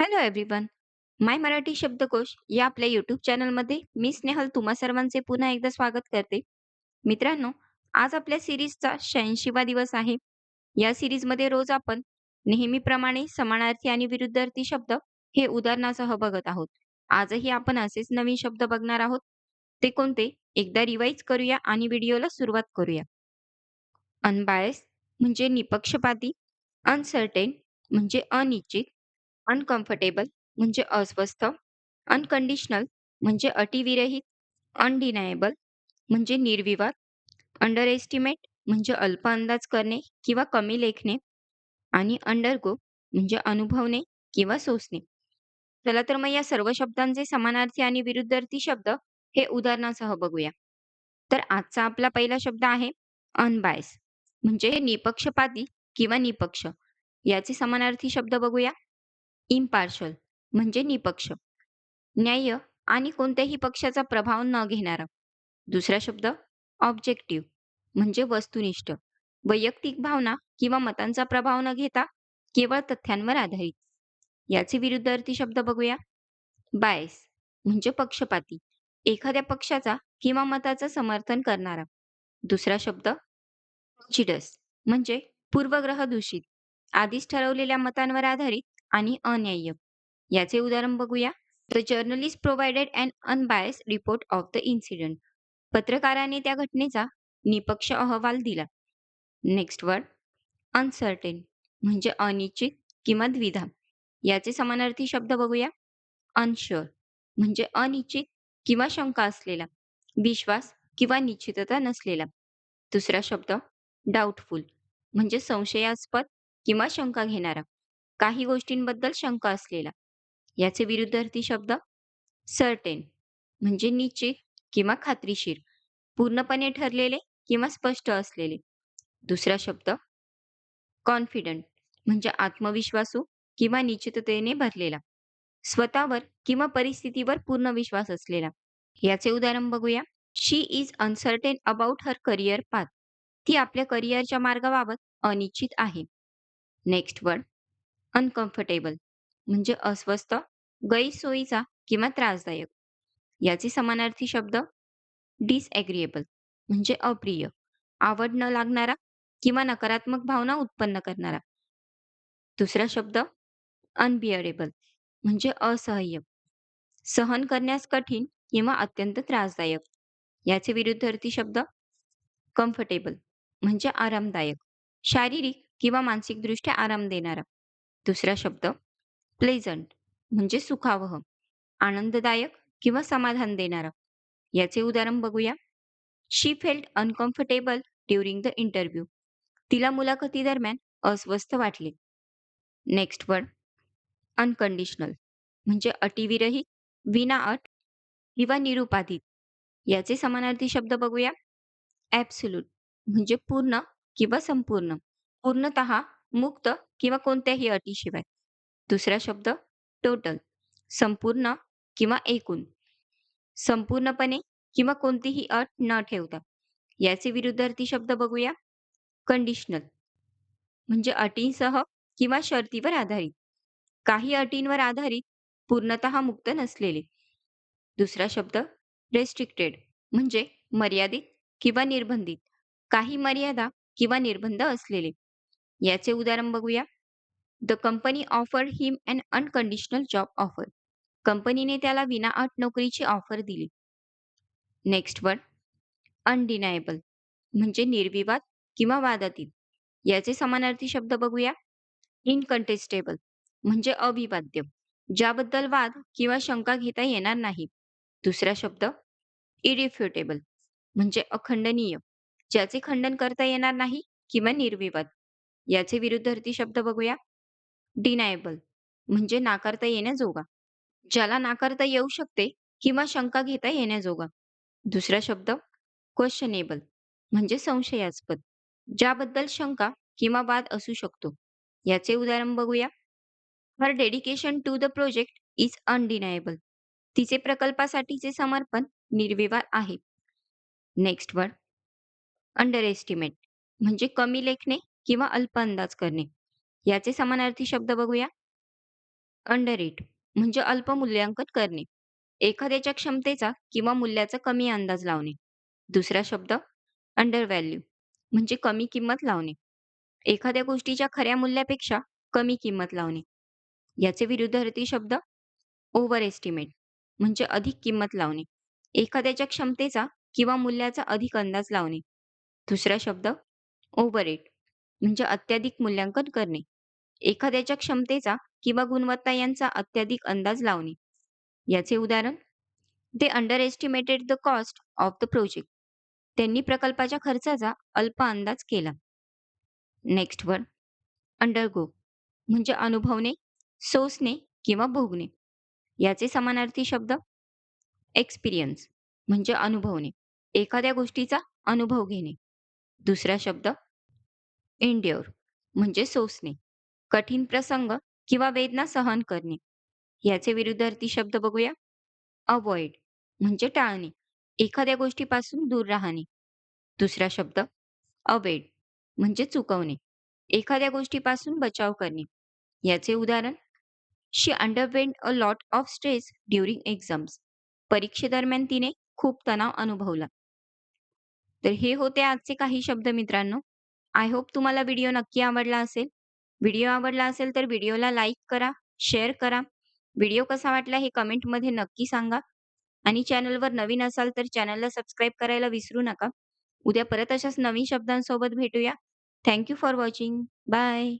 Hello everyone माय मराठी शब्दकोश या आपल्या यूट्यूब चॅनलमध्ये मी स्नेहल तुम्हा सर्वांचे पुन्हा एकदा स्वागत करते. मित्रांनो आज आपल्या सिरीजचा शहाऐंशीवा दिवस आहे. या सिरीजमध्ये रोज आपण नेहमीप्रमाणे समानार्थी आणि विरुद्धार्थी शब्द हे उदाहरणासह बघत आहोत. आजही आपण असेच नवीन शब्द बघणार आहोत. ते कोणते? एकदा रिवाईज करूया आणि व्हिडिओला सुरुवात करूया. अनबायस म्हणजे निपक्षपाती अनसर्टेन म्हणजे अनिश्चित अनकम्फर्टेबल म्हणजे अस्वस्थ अनकंडिशनल म्हणजे अटीविरहित अनडिनायबल म्हणजे निर्विवाद अंडर एस्टिमेट म्हणजे अल्प अंदाज करणे किंवा कमी लेखणे आणि अंडरगो म्हणजे अनुभवणे किंवा सोसणे. चला तर मग या सर्व शब्दांचे समानार्थी आणि विरुद्धार्थी शब्द हे उदाहरणासह बघूया. तर आजचा आपला पहिला शब्द आहे अनबायस म्हणजे निपक्षपाती किंवा निपक्ष. याचे समानार्थी शब्द बघूया. इम्पार्शल म्हणजे निपक्ष. न्याय्य आणि कोणत्याही पक्षाचा प्रभाव न घेणारा. दुसरा शब्द ऑब्जेक्टिव्ह म्हणजे वस्तुनिष्ठ. वैयक्तिक भावना किंवा मतांचा प्रभाव न घेता केवळ तथ्यांवर आधारित. याचे विरुद्धार्थी शब्द बघूया. बायस म्हणजे पक्षपाती. एखाद्या पक्षाचा किंवा मताचं समर्थन करणारा. दुसरा शब्द चिडस म्हणजे पूर्वग्रह दूषित. आधीच ठरवलेल्या मतांवर आधारित आणि अन्याय्य याचे उदाहरण बघूया. The journalist provided and unbiased report of the incident पत्रकाराने त्या घटनेचा निपक्ष अहवाल दिला. नेक्स्ट वर्ड अनसर्टेन म्हणजे अनिश्चित किंवा द्विधा. याचे समानार्थी शब्द बघूया. अनशुअर म्हणजे अनिश्चित किंवा शंका असलेला विश्वास किंवा निश्चितता नसलेला. दुसरा शब्द डाऊटफुल म्हणजे संशयास्पद किंवा शंका घेणारा. काही गोष्टींबद्दल शंका असलेला. याचे विरुद्धार्थी शब्द सर्टेन म्हणजे निश्चित किंवा खात्रीशीर पूर्णपणे ठरलेले किंवा स्पष्ट असलेले. दुसरा शब्द कॉन्फिडंट म्हणजे आत्मविश्वासू किंवा निश्चिततेने भरलेला. स्वतःवर किंवा परिस्थितीवर पूर्ण विश्वास असलेला. याचे उदाहरण बघूया. She is uncertain about her career path ती आपल्या करिअरच्या मार्गाबाबत अनिश्चित आहे. नेक्स्ट वर्ड अनकम्फर्टेबल म्हणजे अस्वस्थ गैरसोयीचा किंवा त्रासदायक. याचे समानार्थी शब्द डिसएग्रिएबल म्हणजे अप्रिय आवड न लागणारा किंवा नकारात्मक भावना उत्पन्न करणारा. दुसरा शब्द अनबिअरेबल म्हणजे असह्य सहन करण्यास कठीण किंवा अत्यंत त्रासदायक. याचे विरुद्धार्थी शब्द कम्फर्टेबल म्हणजे आरामदायक शारीरिक किंवा मानसिकदृष्ट्या आराम देणारा. दुसरा शब्द प्लेझंट म्हणजे सुखावह आनंददायक किंवा समाधान देणारा. याचे उदाहरण बघूया. She felt uncomfortable during the interview तिला मुलाखती दरम्यान अस्वस्थ वाटले. नेक्स्ट वर्ड अनकंडिशनल म्हणजे अटीविरहित विना अट किंवा निरुपाधित. याचे समानार्थी शब्द बघूया. ॲब्सोल्यूट म्हणजे पूर्ण किंवा संपूर्ण. पूर्णतः मुक्त किंवा कोणत्याही अटीशिवाय. दुसरा शब्द टोटल संपूर्ण किंवा एकूण. संपूर्णपणे किंवा कोणतीही अट न ठेवता. याचे विरुद्धार्थी शब्द बघूया. कंडिशनल म्हणजे अटींसह किंवा शर्तीवर आधारित. काही अटींवर आधारित पूर्णतः मुक्त नसलेले. दुसरा शब्द रेस्ट्रिक्टेड म्हणजे मर्यादित किंवा निर्बंधित. काही मर्यादा किंवा निर्बंध असलेले. याचे उदाहरण बघूया. The company offer him an unconditional job offer कंपनीने त्याला विनाअट नोकरीची ऑफर दिली. नेक्स्ट वर्ड अनडिनायबल म्हणजे निर्विवाद किंवा वादातीत याचे समानार्थी शब्द बघूया. इनकंटेस्टेबल म्हणजे अविवाद्य ज्याबद्दल वाद किंवा शंका घेता येणार नाही. दुसरा शब्द. इरिफ्युटेबल म्हणजे अखंडनीय ज्याचे खंडन करता येणार नाही किंवा निर्विवाद. याचे विरुद्धार्थी शब्द बघूया. डिनायबल म्हणजे नाकारता येण्याजोगा ज्याला नाकारता येऊ शकते किंवा शंका घेता येण्याजोगा दुसरा शब्द क्वेश्चनेबल म्हणजे संशयास्पद. ज्याबद्दल शंका किंवा वाद असू शकतो. याचे उदाहरण बघूया. Her dedication to the project is undeniable तिचे प्रकल्पासाठीचे समर्पण निर्विवाद आहे. नेक्स्ट वर्ड अंडर एस्टिमेट म्हणजे कमी लेखणे किंवा अल्प अंदाज करणे याचे समानार्थी शब्द बघूया अंडर इट म्हणजे अल्प मूल्यांकन करणे. एखाद्याच्या क्षमतेचा किंवा मूल्याचा कमी अंदाज लावणे. दुसरा शब्द अंडर व्हॅल्यू म्हणजे कमी किंमत लावणे. एखाद्या गोष्टीच्या खऱ्या मूल्यापेक्षा कमी किंमत लावणे. याचे विरुद्धार्थी शब्द ओव्हर एस्टिमेट म्हणजे अधिक किंमत लावणे. एखाद्याच्या क्षमतेचा किंवा मूल्याचा अधिक अंदाज लावणे. दुसरा शब्द ओव्हररेट म्हणजे अत्याधिक मूल्यांकन करणे. एखाद्याच्या क्षमतेचा किंवा गुणवत्ता यांचा अत्याधिक अंदाज लावणे. याचे उदाहरण they underestimated the cost of the project त्यांनी प्रकल्पाच्या खर्चाचा अल्प अंदाज केला. नेक्स्ट वन अंडरगो म्हणजे अनुभवणे, सोसणे किंवा भोगणे. याचे समानार्थी शब्द एक्सपिरियन्स म्हणजे अनुभवणे, एखाद्या गोष्टीचा अनुभव घेणे. दुसरा शब्द एंड्योर म्हणजे सोसणे, कठीण प्रसंग किंवा वेदना सहन करणे. याचे विरुद्धार्थी शब्द बघूया. अवॉइड म्हणजे टाळणे, एखाद्या गोष्टीपासून दूर राहणे. दुसरा शब्द अवेड म्हणजे चुकवणे, एखाद्या गोष्टीपासून बचाव करणे. याचे उदाहरण she underwent a lot of stress during exams परीक्षेदरम्यान तिने खूप तणाव अनुभवला. तर हे होते आजचे काही शब्द मित्रांनो. आय होप तुम्हाला व्हिडिओ नक्की आवडला असेल. व्हिडिओ आवडला असेल तर व्हिडिओला लाईक करा, शेअर करा. व्हिडिओ कसा वाटला हे कमेंटमध्ये नक्की सांगा. आणि चॅनलवर नवीन असाल तर चॅनलला सबस्क्राईब करायला विसरू नका. उद्या परत अशाच नवीन शब्दांसोबत भेटूया. Thank for watching. बाय.